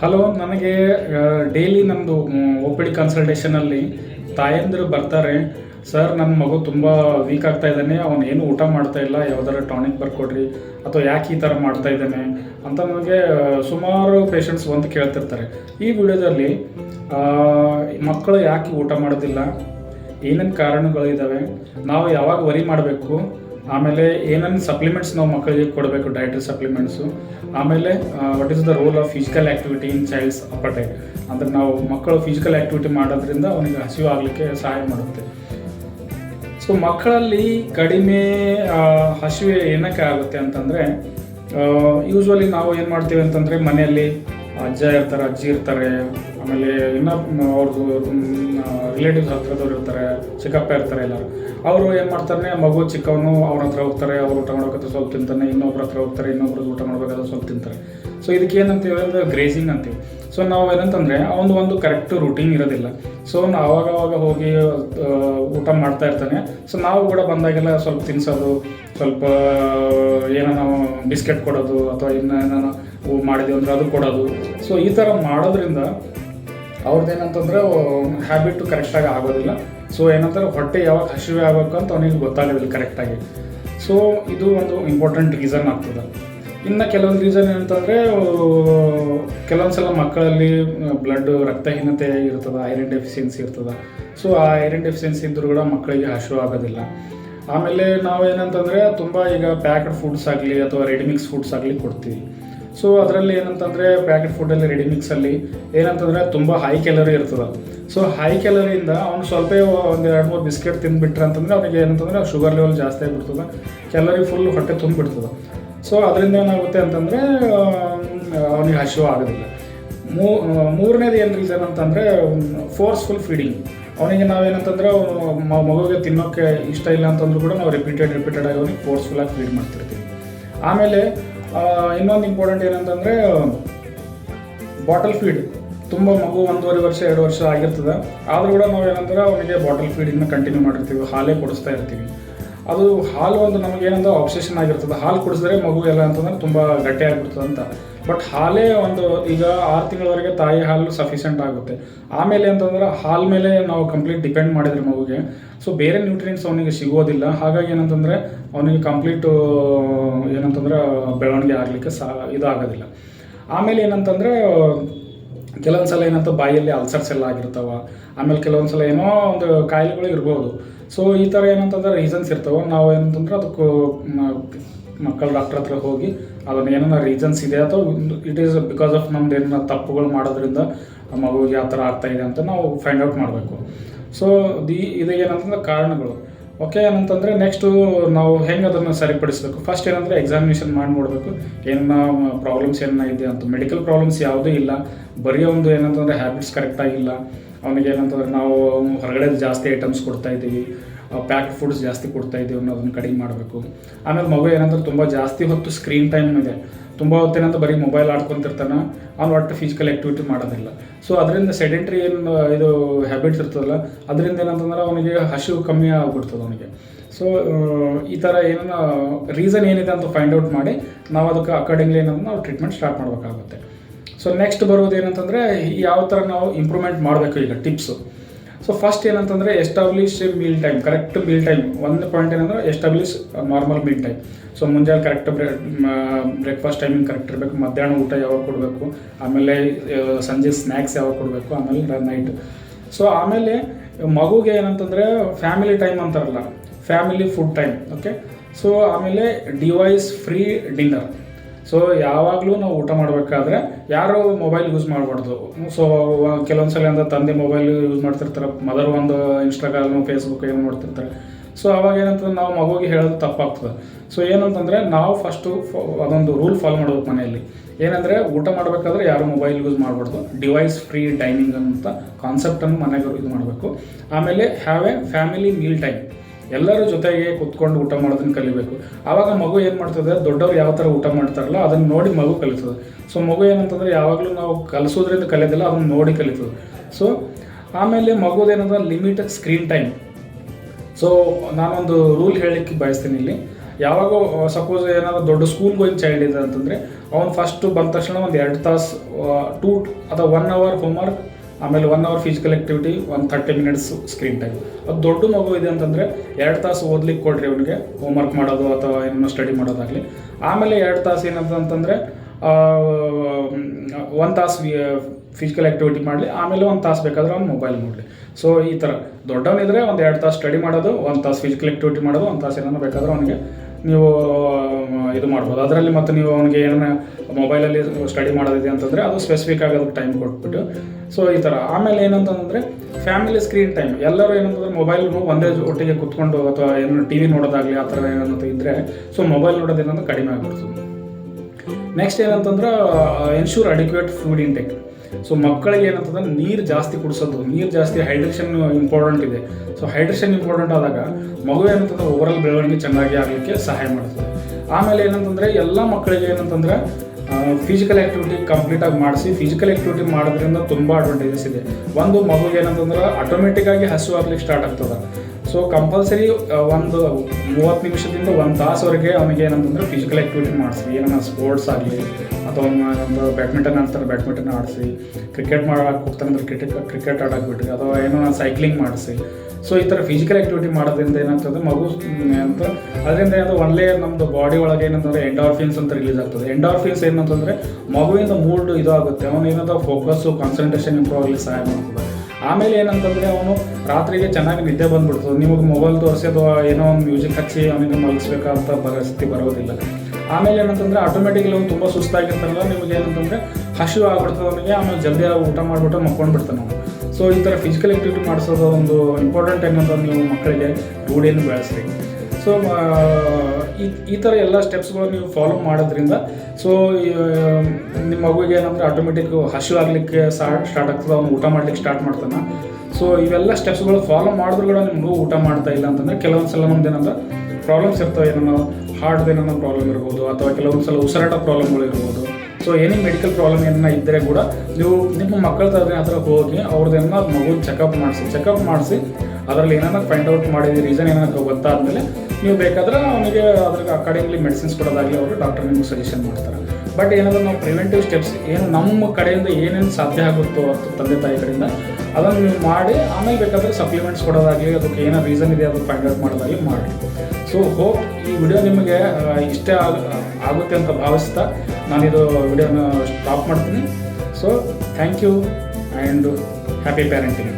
Hello, ನನಗೆ daily ನಮ್ಮದು O P D ಕನ್ಸಲ್ಟೇಷನಲ್ಲಿ ತಾಯಂದಿರು ಬರ್ತಾರೆ. ಸರ್ ನನ್ನ ಮಗು ತುಂಬ ವೀಕ್ ಆಗ್ತಾ ಇದ್ದಾನೆ. ಅವನು ಏನು ಊಟ ಮಾಡ್ತಾ ಇಲ್ಲ. ಯಾವ್ದಾರ ಟಾನಿಕ್ ಬರ್ಕೊಡ್ರಿ. ಅಥವಾ ಯಾಕೆ ಈ ಥರ ಮಾಡ್ತಾ ಇದ್ದಾನೆ ಅಂತ ನನಗೆ ಸುಮಾರು ಪೇಷಂಟ್ಸ್ ಬಂದು ಕೇಳ್ತಿರ್ತಾರೆ. ಈ ವಿಡಿಯೋದಲ್ಲಿ ಮಕ್ಕಳು ಯಾಕೆ ಊಟ ಮಾಡೋದಿಲ್ಲ? ಏನೇನು ಕಾರಣಗಳಿದ್ದಾವೆ ನಾವು ಯಾವಾಗ ವರಿ ಮಾಡಬೇಕು? ಆಮೇಲೆ ಏನೇನು ಸಪ್ಲಿಮೆಂಟ್ಸ್ ನಾವು ಮಕ್ಕಳಿಗೆ ಕೊಡಬೇಕು ಡಯಟ್ರಿ ಸಪ್ಲಿಮೆಂಟ್ಸು ಆಮೇಲೆ what is the role of physical activity in child's appetite ಅಂದರೆ ನಾವು ಮಕ್ಕಳು ಫಿಸಿಕಲ್ ಆ್ಯಕ್ಟಿವಿಟಿ ಮಾಡೋದ್ರಿಂದ ಅವನಿಗೆ ಹಸಿವು ಆಗಲಿಕ್ಕೆ ಸಹಾಯ ಮಾಡುತ್ತೆ. ಸೊ ಮಕ್ಕಳಲ್ಲಿ ಕಡಿಮೆ ಹಸಿವೆ ಏನಕ್ಕೆ ಆಗುತ್ತೆ ಅಂತಂದರೆ ಯೂಶ್ವಲಿ ನಾವು ಏನು ಮಾಡ್ತೀವಿ ಅಂತಂದರೆ ಮನೆಯಲ್ಲಿ ಅಜ್ಜ ಇರ್ತಾರೆ, ಅಜ್ಜಿ ಇರ್ತಾರೆ, ಆಮೇಲೆ ಇನ್ನೂ ಅವ್ರದ್ದು ರಿಲೇಟಿವ್ಸ್ ಹತ್ರದವ್ರು ಇರ್ತಾರೆ, ಚಿಕ್ಕಪ್ಪ ಇರ್ತಾರೆ ಎಲ್ಲರೂ. ಅವರು ಏನು ಮಾಡ್ತಾರೆ ಮಗು ಚಿಕ್ಕವನು ಅವ್ರ ಹತ್ರ ಹೋಗ್ತಾರೆ, ಅವ್ರು ಊಟ ಮಾಡೋಕ್ಕಂತ ಸ್ವಲ್ಪ ತಿಂತಾನೆ, ಇನ್ನೊಬ್ರ ಹತ್ರ ಹೋಗ್ತಾರೆ ಇನ್ನೊಬ್ರದ್ದು ಊಟ ಮಾಡಬೇಕಾದ್ರೆ ಸ್ವಲ್ಪ ತಿಂತಾರೆ. ಸೊ ಇದಕ್ಕೆ ಏನಂತೀವಿ ಅಂದರೆ ಗ್ರೇಸಿಂಗ್ ಅಂತೀವಿ. ಸೊ ನಾವು ಏನಂತಂದರೆ ಅವನು ಒಂದು ಕರೆಕ್ಟ್ ರೂಟೀನ್ ಇರೋದಿಲ್ಲ. ಸೊ ಅವ್ನು ಆವಾಗವಾಗ ಹೋಗಿ ಊಟ ಮಾಡ್ತಾ ಇರ್ತಾನೆ. ಸೊ ನಾವು ಕೂಡ ಬಂದಾಗೆಲ್ಲ ಸ್ವಲ್ಪ ತಿನ್ಸೋದು, ಸ್ವಲ್ಪ ಏನೋ ಬಿಸ್ಕೆಟ್ ಕೊಡೋದು, ಅಥವಾ ಇನ್ನು ಏನೋ ಮಾಡಿದ್ವಿ ಅಂದ್ರೆ ಅದು ಕೊಡೋದು. ಸೊ ಈ ಥರ ಮಾಡೋದ್ರಿಂದ ಅವ್ರದ್ದು ಏನಂತಂದ್ರೆ ಹ್ಯಾಬಿಟ್ ಕರೆಕ್ಟಾಗಿ ಆಗೋದಿಲ್ಲ. ಸೊ ಏನಂತಾರೆ, ಹೊಟ್ಟೆ ಯಾವಾಗ ಹಸಿವೆ ಆಗಬೇಕು ಅಂತ ಅವನಿಗೆ ಗೊತ್ತಾಗೋದಿಲ್ಲ ಕರೆಕ್ಟಾಗಿ ಸೊ ಇದು ಒಂದು ಇಂಪಾರ್ಟೆಂಟ್ ರೀಸನ್ ಆಗ್ತದೆ. ಇನ್ನು ಕೆಲವೊಂದು ರೀಸನ್ ಏನಂತಂದರೆ ಕೆಲವೊಂದು ಸಲ ಮಕ್ಕಳಲ್ಲಿ ಬ್ಲಡ್ ರಕ್ತಹೀನತೆ ಇರ್ತದೆ ಐರನ್ ಡೆಫಿಷಿಯನ್ಸಿ ಇರ್ತದೆ. ಸೊ ಆ ಐರನ್ ಡೆಫಿಷಿಯನ್ಸಿ ಇದ್ದರೂ ಕೂಡ ಮಕ್ಕಳಿಗೆ ಹಸಿವು ಆಗೋದಿಲ್ಲ. ಆಮೇಲೆ ನಾವು ಏನಂತಂದರೆ ತುಂಬ ಈಗ ಪ್ಯಾಕ್ಡ್ ಫುಡ್ಸ್ ಆಗಲಿ ಅಥವಾ ರೆಡಿಮಿಕ್ಸ್ ಫುಡ್ಸ್ ಆಗಲಿ ಕೊಡ್ತೀವಿ. ಸೊ ಅದರಲ್ಲಿ ಏನಂತಂದರೆ ಪ್ಯಾಕೆಟ್ ಫುಡ್ಡಲ್ಲಿ ರೆಡಿ ಮಿಕ್ಸಲ್ಲಿ ಏನಂತಂದರೆ ತುಂಬ ಹೈ ಕ್ಯಾಲರಿ ಇರ್ತದೆ. ಸೊ ಹೈ ಕ್ಯಾಲರಿಯಿಂದ ಅವ್ನು ಸ್ವಲ್ಪ ಒಂದು ಎರಡು ಮೂರು ಬಿಸ್ಕೆಟ್ ತಿಂದುಬಿಟ್ರೆ ಅಂತಂದರೆ ಅವನಿಗೆ ಏನಂತಂದರೆ ಶುಗರ್ ಲೆವೆಲ್ ಜಾಸ್ತಿ ಆಗಿಬಿಡ್ತದೆ. ಕ್ಯಾಲರಿ ಫುಲ್ ಹೊಟ್ಟೆ ತುಂಬಿಬಿಡ್ತದೆ. ಸೊ ಅದರಿಂದ ಏನಾಗುತ್ತೆ ಅಂತಂದರೆ ಅವನಿಗೆ ಹಸಿವು ಆಗೋದಿಲ್ಲ. ಮೂ, ಮೂರನೇದು ಏನು ರೀಸನ್ ಅಂತಂದರೆ ಫೋರ್ಸ್ಫುಲ್ ಫೀಡಿಂಗ್ ಅವನಿಗೆ ನಾವೇನಂತಂದ್ರೆ, ಅವನು ಮಗುವಿಗೆ ತಿನ್ನೋಕ್ಕೆ ಇಷ್ಟ ಇಲ್ಲ ಅಂತಂದ್ರೂ ಕೂಡ ನಾವು ರಿಪೀಟೆಡ್ ರಿಪೀಟೆಡ್ ಆಗಿ ಅವನಿಗೆ ಫೋರ್ಸ್ಫುಲ್ಲಾಗಿ ಫೀಡ್ ಮಾಡ್ತಿರ್ತೀವಿ. ಆಮೇಲೆ ಇನ್ನೊಂದು ಇಂಪಾರ್ಟೆಂಟ್ ಏನಂತಂದರೆ ಬಾಟಲ್ ಫೀಡ್ ತುಂಬ ಮಗು ಒಂದೂವರೆ ವರ್ಷ, ಎರಡು ವರ್ಷ ಆಗಿರ್ತದೆ. ಆದರೂ ಕೂಡ ನಾವು ಏನಂದ್ರೆ ಅವನಿಗೆ ಬಾಟಲ್ ಫೀಡಿಂಗ್ನ ಕಂಟಿನ್ಯೂ ಮಾಡಿರ್ತೀವಿ, ಹಾಲೇ ಕೊಡಿಸ್ತಾ ಇರ್ತೀವಿ. ಅದು ಹಾಲು ಒಂದು ನಮಗೆ ಏನಂದ್ರೆ ಆಬ್ಸೆಷನ್ ಆಗಿರ್ತದೆ. ಹಾಲು ಕುಡಿಸಿದ್ರೆ ಮಗು ಎಲ್ಲ ಅಂತಂದ್ರೆ ತುಂಬ ಗಟ್ಟಿ ಆಗಿಬಿಡ್ತದೆ ಅಂತ. ಬಟ್ ಹಾಲೇ ಒಂದು ಈಗ ಆರು ತಿಂಗಳವರೆಗೆ ತಾಯಿ ಹಾಲು ಸಫಿಷಿಯೆಂಟ್ ಆಗುತ್ತೆ. ಆಮೇಲೆ ಅಂತಂದ್ರೆ ಹಾಲ್ ಮೇಲೆ ನಾವು ಕಂಪ್ಲೀಟ್ ಡಿಪೆಂಡ್ ಮಾಡಿದ್ರೆ ಮಗುಗೆ. ಸೊ ಬೇರೆ ನ್ಯೂಟ್ರಿಯೆಂಟ್ಸ್ ಅವನಿಗೆ ಸಿಗೋದಿಲ್ಲ. ಹಾಗಾಗಿ ಏನಂತಂದರೆ ಅವನಿಗೆ ಕಂಪ್ಲೀಟು ಏನಂತಂದ್ರೆ ಬೆಳವಣಿಗೆ ಆಗಲಿಕ್ಕೆ ಸಾ, ಇದಾಗೋದಿಲ್ಲ. ಆಮೇಲೆ ಏನಂತಂದರೆ ಕೆಲವೊಂದು ಸಲ ಏನಂತ ಬಾಯಲ್ಲಿ ಅಲ್ಸರ್ಸ್ ಎಲ್ಲ ಆಗಿರ್ತಾವ. ಆಮೇಲೆ ಕೆಲವೊಂದು ಸಲ ಏನೋ ಒಂದು ಕಾಯಿಲೆಗಳು ಇರ್ಬೋದು. ಸೊ ಈ ಥರ ಏನಂತಂದ್ರೆ ರೀಸನ್ಸ್ ಇರ್ತವೆ. ನಾವು ಏನಂತಂದ್ರೆ ಅದಕ್ಕೆ ಮಕ್ಕಳ ಡಾಕ್ಟರ್ ಹತ್ರ ಹೋಗಿ ಅದನ್ನ ಏನಾರ ರೀಸನ್ಸ್ ಇದೆ ಅಥವಾ ಇಟ್ ಈಸ್ ಬಿಕಾಸ್ ಆಫ್ ನಮ್ದು ಏನೋ ತಪ್ಪುಗಳು ಮಾಡೋದ್ರಿಂದ ಮಗುವಿಗೆ ಯಾವ ಥರ ಆಗ್ತಾ ಇದೆ ಅಂತ ನಾವು ಫೈಂಡ್ ಔಟ್ ಮಾಡಬೇಕು. ಸೊ ದಿ, ಇದು ಏನಂತಂದ್ರೆ ಕಾರಣಗಳು. ಓಕೆ ಏನಂತಂದರೆ ನೆಕ್ಸ್ಟು ನಾವು ಹೆಂಗೆ ಅದನ್ನು ಸರಿಪಡಿಸಬೇಕು? ಫಸ್ಟ್ ಏನಂದರೆ ಎಕ್ಸಾಮಿನೇಷನ್ ಮಾಡಿ ನೋಡಬೇಕು ಏನ ಪ್ರಾಬ್ಲಮ್ಸ್ ಏನ ಇದೆ ಅಂತ. ಮೆಡಿಕಲ್ ಪ್ರಾಬ್ಲಮ್ಸ್ ಯಾವುದೂ ಇಲ್ಲ. ಬರೀ ಒಂದು ಏನಂತಂದರೆ ಹ್ಯಾಬಿಟ್ಸ್ ಕರೆಕ್ಟಾಗಿಲ್ಲ ಅವನಿಗೆ ಏನಂತಂದ್ರೆ ನಾವು ಹೊರಗಡೆ ಜಾಸ್ತಿ ಐಟಮ್ಸ್ ಕೊಡ್ತಾ ಇದ್ದೀವಿ ಪ್ಯಾಕ್ಡ್ ಫುಡ್ಸ್ ಜಾಸ್ತಿ ಕೊಡ್ತಾ ಇದ್ದೀವಿ ಅನ್ನೋದನ್ನ ಕಡಿಮೆ ಮಾಡಬೇಕು. ಆಮೇಲೆ ಮಗು ಏನಂದ್ರೆ ತುಂಬ ಜಾಸ್ತಿ ಹೊತ್ತು ಸ್ಕ್ರೀನ್ ಟೈಮ್ ಇದೆ ತುಂಬ ಹೊತ್ತೇನಂತ ಬರೀ ಮೊಬೈಲ್ ಆಡ್ಕೊಂತಿರ್ತಾನೆ, ಅವ್ನು ಒಟ್ಟು ಫಿಸಿಕಲ್ ಆ್ಯಕ್ಟಿವಿಟಿ ಮಾಡೋದಿಲ್ಲ. ಸೊ ಅದರಿಂದ ಸೆಡೆಂಟ್ರಿ ಏನು ಇದು ಹ್ಯಾಬಿಟ್ಸ್ ಇರ್ತದಲ್ಲ, ಅದರಿಂದ ಏನಂತಂದ್ರೆ ಅವನಿಗೆ ಹಸಿವು ಕಮ್ಮಿ ಆಗ್ಬಿಡ್ತದೆ ಅವನಿಗೆ. ಸೊ ಈ ಥರ ಏನೋ ರೀಸನ್ ಏನಿದೆ ಅಂತ ಫೈಂಡ್ ಔಟ್ ಮಾಡಿ, ನಾವು ಅದಕ್ಕೆ ಅಕಾರ್ಡಿಂಗ್ಲಿ ಏನಂದ್ರೆ ನಾವು ಟ್ರೀಟ್ಮೆಂಟ್ ಸ್ಟಾರ್ಟ್ ಮಾಡಬೇಕಾಗುತ್ತೆ. ಸೊ ನೆಕ್ಸ್ಟ್ ಬರೋದು ಏನಂತಂದರೆ, ಯಾವ ಥರ ನಾವು ಇಂಪ್ರೂವ್ಮೆಂಟ್ ಮಾಡಬೇಕು ಈಗ ಟಿಪ್ಸು ಸೊ ಫಸ್ಟ್ ಏನಂತಂದರೆ establish meal time correct meal time ಒಂದು ಪಾಯಿಂಟ್ ಏನಂದ್ರೆ establish normal meal time so ಮುಂಜಾನೆ ಕರೆಕ್ಟ್ ಬ್ರೇ ಬ್ರೇಕ್ಫಾಸ್ಟ್ ಟೈಮಿಂಗ್ ಕರೆಕ್ಟ್ ಇರಬೇಕು. ಮಧ್ಯಾಹ್ನ ಊಟ ಯಾವಾಗ ಕೊಡಬೇಕು? ಆಮೇಲೆ ಸಂಜೆ ಸ್ನ್ಯಾಕ್ಸ್ ಯಾವಾಗ ಕೊಡಬೇಕು? ಆಮೇಲೆ ನೈಟ್ ಸೊ ಆಮೇಲೆ, ಮಗುಗೆ ಏನಂತಂದರೆ ಫ್ಯಾಮಿಲಿ ಟೈಮ್ ಅಂತಾರಲ್ಲ. Family food time okay so ಆಮೇಲೆ ಡಿವೈಸ್ ಫ್ರೀ ಡಿನ್ನರ್ ಸೊ ಯಾವಾಗಲೂ ನಾವು ಊಟ ಮಾಡಬೇಕಾದ್ರೆ ಯಾರು ಮೊಬೈಲ್ ಯೂಸ್ ಮಾಡಬಾರ್ದು. ಸೊ ಕೆಲವೊಂದು ಸಲ ಅಂತ ತಂದೆ ಮೊಬೈಲ್ ಯೂಸ್ ಮಾಡ್ತಿರ್ತಾರೆ. ಮದರ್ ಒಂದು ಇನ್ಸ್ಟಾಗ್ರಾಮು ಫೇಸ್ಬುಕ್ ಏನು ಮಾಡ್ತಿರ್ತಾರೆ ಸೊ ಅವಾಗ ಏನಂತಂದ್ರೆ ನಾವು ಮಗುವಿಗೆ ಹೇಳೋದು ತಪ್ಪಾಗ್ತದೆ. ಸೊ ಏನಂತಂದರೆ ನಾವು ಫಸ್ಟು ಅದೊಂದು ರೂಲ್ ಫಾಲೋ ಮಾಡ್ಬೇಕು ಮನೆಯಲ್ಲಿ. ಏನಂದರೆ ಊಟ ಮಾಡಬೇಕಾದ್ರೆ ಯಾರು ಮೊಬೈಲ್ ಯೂಸ್ ಮಾಡಬಾರ್ದು. ಡಿವೈಸ್ ಫ್ರೀ ಡೈನಿಂಗ್ ಅಂತ ಕಾನ್ಸೆಪ್ಟನ್ನು ಮನೆಗೆ ಇದು ಮಾಡಬೇಕು. ಆಮೇಲೆ have a family meal time ಎಲ್ಲರೂ ಜೊತೆಗೆ ಕುತ್ಕೊಂಡು ಊಟ ಮಾಡೋದನ್ನ ಕಲಿಬೇಕು. ಆವಾಗ ಮಗು ಏನು ಮಾಡ್ತದೆ? ದೊಡ್ಡವ್ರು ಯಾವ ಥರ ಊಟ ಮಾಡ್ತಾರಲ್ಲ, ಅದನ್ನು ನೋಡಿ ಮಗು ಕಲಿತದೆ. ಸೊ ಮಗು ಏನಂತಂದ್ರೆ ಯಾವಾಗಲೂ ನಾವು ಕಲಿಸೋದ್ರಿಂದ ಕಲಿಯೋದಿಲ್ಲ, ಅದನ್ನು ನೋಡಿ ಕಲಿತದೆ. ಸೊ ಆಮೇಲೆ ಮಗುದೇನಂದ್ರೆ ಲಿಮಿಟ್ ಸ್ಕ್ರೀನ್ ಟೈಮ್ ಸೊ ನಾನೊಂದು ರೂಲ್ ಹೇಳಲಿಕ್ಕೆ ಬಯಸ್ತೀನಿ ಇಲ್ಲಿ. ಯಾವಾಗ ಸಪೋಸ್ ಏನಾದ್ರು ದೊಡ್ಡ ಸ್ಕೂಲ್ ಗೋಯಿಂಗ್ ಚೈಲ್ಡ್ ಇದೆ ಅಂತಂದರೆ, ಅವನು ಫಸ್ಟ್ ಬಂದ ತಕ್ಷಣ ಒಂದು ಎರಡು ತಾಸು ಟೂ ಅಥವಾ ಒನ್ ಅವರ್ ಹೋಮ್ವರ್ಕ್ ಆಮೇಲೆ one hour physical activity one thirty minutes screen time ಅದು ದೊಡ್ಡ ಮಗು ಇದೆ ಅಂತಂದರೆ ಎರಡು ತಾಸು ಓದ್ಲಿಕ್ಕೆ ಕೊಡ್ರಿ ಅವನಿಗೆ ಹೋಮ್ವರ್ಕ್ ಮಾಡೋದು ಅಥವಾ ಏನೋ ಸ್ಟಡಿ ಮಾಡೋದಾಗಲಿ. ಆಮೇಲೆ ಎರಡು ತಾಸು ಏನಂತ ಅಂತಂದರೆ ಒಂದು ತಾಸು ಫಿಸಿಕಲ್ ಆ್ಯಕ್ಟಿವಿಟಿ ಮಾಡಲಿ, ಆಮೇಲೆ ಒಂದು ತಾಸು ಬೇಕಾದ್ರೆ ಅವ್ನು ಮೊಬೈಲ್ ನೋಡಲಿ. ಸೊ ಈ ಥರ ದೊಡ್ಡವನಿದ್ರೆ ಒಂದು ಎರಡು ತಾಸು ಸ್ಟಡಿ ಮಾಡೋದು, ಒಂದು ತಾಸು ಫಿಸಿಕಲ್ ಆ್ಯಕ್ಟಿವಿಟಿ ಮಾಡೋದು, ಒಂದು ತಾಸು ಏನಾದ್ರು ಬೇಕಾದ್ರೆ ಅವನಿಗೆ ನೀವು ಇದು ಮಾಡ್ಬೋದು. ಅದರಲ್ಲಿ ಮತ್ತು ನೀವು ಅವನಿಗೆ ಏನನ್ನ ಮೊಬೈಲಲ್ಲಿ ಸ್ಟಡಿ ಮಾಡೋದಿದೆ ಅಂತಂದರೆ ಅದು ಸ್ಪೆಸಿಫಿಕ್ ಆಗಿ ಅದಕ್ಕೆ ಟೈಮ್ ಕೊಟ್ಬಿಟ್ಟು. ಸೊ ಈ ಥರ ಆಮೇಲೆ ಏನಂತಂದರೆ ಫ್ಯಾಮಿಲಿ ಸ್ಕ್ರೀನ್ ಟೈಮ್ ಎಲ್ಲರೂ ಏನಂತಂದ್ರೆ ಮೊಬೈಲ್ ಒಂದೇ ಒಟ್ಟಿಗೆ ಕುತ್ಕೊಂಡು ಅಥವಾ ಏನು ಟಿ ವಿ ನೋಡೋದಾಗಲಿ ಆ ಥರ ಏನಂತ ಇದ್ದರೆ ಸೊ ಮೊಬೈಲ್ ನೋಡೋದೇನಂದ್ರೆ ಕಡಿಮೆ ಆಗ್ಬಿಡ್ತು. ನೆಕ್ಸ್ಟ್ ಏನಂತಂದ್ರೆ ensure adequate food intake so ಮಕ್ಕಳಿಗೆ ಏನಂತಂದ್ರೆ ನೀರು ಜಾಸ್ತಿ ಕುಡಿಸೋದು, ನೀರು ಜಾಸ್ತಿ ಹೈಡ್ರೇಷನ್ ಇಂಪಾರ್ಟೆಂಟ್ ಇದೆ. ಸೊ ಹೈಡ್ರೇಷನ್ ಇಂಪಾರ್ಟೆಂಟ್ ಆದಾಗ ಮಗು ಏನಂತಂದ್ರೆ ಓವರಲ್ ಬೆಳವಣಿಗೆ ಚೆನ್ನಾಗಿ ಆಗಲಿಕ್ಕೆ ಸಹಾಯ ಮಾಡ್ತದೆ. ಆಮೇಲೆ ಏನಂತಂದ್ರೆ ಎಲ್ಲ ಮಕ್ಕಳಿಗೆ ಏನಂತಂದ್ರೆ ಫಿಸಿಕಲ್ ಆ್ಯಕ್ಟಿವಿಟಿ ಕಂಪ್ಲೀಟಾಗಿ ಮಾಡಿಸಿ ಫಿಸಿಕಲ್ ಆ್ಯಕ್ಟಿವಿಟಿ ಮಾಡೋದ್ರಿಂದ ತುಂಬ ಅಡ್ವಾಂಟೇಜಸ್ ಇದೆ. ಒಂದು ಮಗುಗೆ ಏನಂತಂದ್ರೆ ಆಟೋಮೆಟಿಕ್ಕಾಗಿ ಆಗಿ ಆಗ್ಲಿಕ್ಕೆ ಸ್ಟಾರ್ಟ್ ಆಗ್ತದೆ. ಸೊ ಕಂಪಲ್ಸರಿ ಒಂದು ಮೂವತ್ತು ನಿಮಿಷದಿಂದ ಒಂದು ತಾಸವರೆಗೆ ಅವನಿಗೆ ಏನಂತಂದ್ರೆ ಫಿಸಿಕಲ್ ಆ್ಯಕ್ಟಿವಿಟಿ ಮಾಡಿಸಿ, ಏನನ್ನ ಸ್ಪೋರ್ಟ್ಸ್ ಆಗಲಿ, ಅಥವಾ ಒಂದು ಬ್ಯಾಡ್ಮಿಂಟನ್ ಆಡ್ತಾರೆ ಬ್ಯಾಡ್ಮಿಂಟನ್ ಆಡಿಸಿ ಕ್ರಿಕೆಟ್ ಮಾಡೋಕೆ ಹೋಗ್ತಾನೆ ಅಂದ್ರೆ ಕ್ರಿಕೆಟ್ ಕ್ರಿಕೆಟ್ ಆಡೋಕೆ ಬಿಡ್ರಿ, ಅಥವಾ ಏನೋ ಸೈಕ್ಲಿಂಗ್ ಮಾಡಿಸಿ. ಸೊ ಈ ಥರ ಫಿಸಿಕಲ್ ಆ್ಯಕ್ಟಿವಿಟಿ ಮಾಡೋದ್ರಿಂದ ಏನಾಗ್ತದೆ ಮಗು ಅಂತ. ಅದರಿಂದ ಅದು ಒಳ್ಳೆ ನಮ್ಮದು ಬಾಡಿ ಒಳಗೆ ಏನಂತಂದರೆ ಎಂಡಾರ್ಫಿನ್ಸ್ ಅಂತ ರಿಲೀಸ್ ಆಗ್ತದೆ. ಎಂಡಾರ್ಫಿನ್ಸ್ ಏನಂತಂದರೆ ಮಗುವಿಂದ ಮೂಡ್ ಇದಾಗುತ್ತೆ ಏನಂದ್ರೆ ಫೋಕಸ್ಸು ಕಾನ್ಸಂಟ್ರೇಷನ್ ಇಂಪ್ರೂವ್ ಆಗಲಿ ಸಹಾಯ ಮಾಡ್ತದೆ. ಆಮೇಲೆ ಏನಂತಂದರೆ ಅವನು ರಾತ್ರಿಗೆ ಚೆನ್ನಾಗಿ ನಿದ್ದೆ ಬಂದ್ಬಿಡ್ತದೆ. ನಿಮಗೆ ಮೊಬೈಲ್ ತೋರಿಸಿ ಅಥವಾ ಏನೋ ಒಂದು ಮ್ಯೂಸಿಕ್ ಹಚ್ಚಿ ಅವನಿಗೆ ಮಲಗಿಸ್ಬೇಕಂತ ಪರಿಸ್ಥಿತಿ ಬರೋದಿಲ್ಲ. ಆಮೇಲೆ ಏನಂತಂದರೆ ಆಟೋಮೆಟಿಕ್ಲಿ ಅವ್ನು ತುಂಬ ಸುಸ್ತಾಗಿರ್ತಾನಲ್ಲ, ನಿಮಗೆ ಏನಂತಂದರೆ ಹಸಿವು ಆಗ್ಬಿಡ್ತದೆ ಅವನಿಗೆ, ಆಮೇಲೆ ಜಲ್ದಿ ಊಟ ಮಾಡಿಬಿಟ್ಟು ಮಕ್ಕೊಂಡ್ಬಿಡ್ತಾನೆ ಅವನು. ಸೊ ಈ ಥರ ಫಿಸಿಕಲ್ ಆ್ಯಕ್ಟಿವಿಟಿ ಮಾಡಿಸೋದು ಒಂದು ಇಂಪಾರ್ಟೆಂಟ್ ಏನಂತ ನೀವು ಮಕ್ಕಳಿಗೆ ರೂಢಿಯನ್ನು ಬೆಳೆಸ್ರಿ. ಸೊ ಈ ಥರ ಎಲ್ಲ ಸ್ಟೆಪ್ಸ್ಗಳು ನೀವು ಫಾಲೋ ಮಾಡೋದ್ರಿಂದ ಸೊ ನಿಮ್ಮ ಮಗುವಿಗೆ ಏನಂದರೆ ಆಟೋಮೆಟಿಕ್ ಹಸಿವು ಆಗಲಿಕ್ಕೆ ಸ್ಟಾರ್ಟ್ ಆಗ್ತದೆ, ಅವ್ನು ಊಟ ಮಾಡ್ಲಿಕ್ಕೆ ಸ್ಟಾರ್ಟ್ ಮಾಡ್ತಾನೆ. ಸೊ ಇವೆಲ್ಲ ಸ್ಟೆಪ್ಸ್ಗಳು ಫಾಲೋ ಮಾಡಿದ್ರು ಕೂಡ ನಿಮ್ಮ ಮಗು ಊಟ ಮಾಡ್ತಾ ಇಲ್ಲ ಅಂತಂದರೆ ಕೆಲವೊಂದು ಸಲ ನಮ್ದು ಏನಂದ್ರೆ ಪ್ರಾಬ್ಲಮ್ಸ್ ಇರ್ತವೆ ಏನೋ ಹಾರ್ಟ್ದು ಏನೋ ಪ್ರಾಬ್ಲಮ್ ಇರ್ಬೋದು, ಅಥವಾ ಕೆಲವೊಂದು ಸಲ ಉಸಿರಾಟ ಪ್ರಾಬ್ಲಮ್ಗಳು ಇರ್ಬೋದು. ಸೊ ಏನೇ ಮೆಡಿಕಲ್ ಪ್ರಾಬ್ಲಮ್ ಏನಾರ ಇದ್ದರೆ ಕೂಡ ನೀವು ನಿಮ್ಮ ಮಕ್ಕಳ ಹತ್ರ ಹೋಗಿ ಅವ್ರದ್ದೇನ ಮಗು ಚೆಕಪ್ ಮಾಡಿಸಿ ಚೆಕಪ್ ಮಾಡಿಸಿ, ಅದರಲ್ಲಿ ಏನಾರ ಫೈಂಡ್ ಔಟ್ ಮಾಡಿದ ರೀಸನ್ ಏನಾರ ಗೊತ್ತಾದ್ಮೇಲೆ ನೀವು ಬೇಕಾದ್ರೆ ಅವನಿಗೆ ಅದ್ರಿಗೆ ಅಕಾರ್ಡಿಂಗ್ಲಿ ಮೆಡಿಸಿನ್ಸ್ ಕೊಡೋದಾಗಲಿ ಅವರು ಡಾಕ್ಟರ್ ನಿಮ್ಗೆ ಸಜೆಷನ್ ಮಾಡ್ತಾರೆ. ಬಟ್ ಏನಾದರೂ ನಾವು ಪ್ರಿವೆಂಟಿವ್ ಸ್ಟೆಪ್ಸ್ ಏನು ನಮ್ಮ ಕಡೆಯಿಂದ ಏನೇನು ಸಾಧ್ಯ ಆಗುತ್ತೋ ಅಥವಾ ತಂದೆ ತಾಯಿ ಕಡೆಯಿಂದ ಅದನ್ನು ನೀವು ಮಾಡಿ, ಆಮೇಲೆ ಬೇಕಾದರೆ ಸಪ್ಲಿಮೆಂಟ್ಸ್ ಕೊಡೋದಾಗಲಿ, ಅದಕ್ಕೆ ಏನೋ ರೀಸನ್ ಇದೆ ಅದು ಫೈಂಡ್ ಔಟ್ ಮಾಡೋದಾಗಲಿ ಮಾಡಿ ಸೊ ಹೋಪ್ ಈ ವಿಡಿಯೋ ನಿಮಗೆ ಇಷ್ಟ ಆಗುತ್ತೆ ಅಂತ ಭಾವಿಸ್ತಾ ನಾನಿದು ವಿಡಿಯೋನ ಸ್ಟಾಪ್ ಮಾಡ್ತೀನಿ. So thank you and happy parenting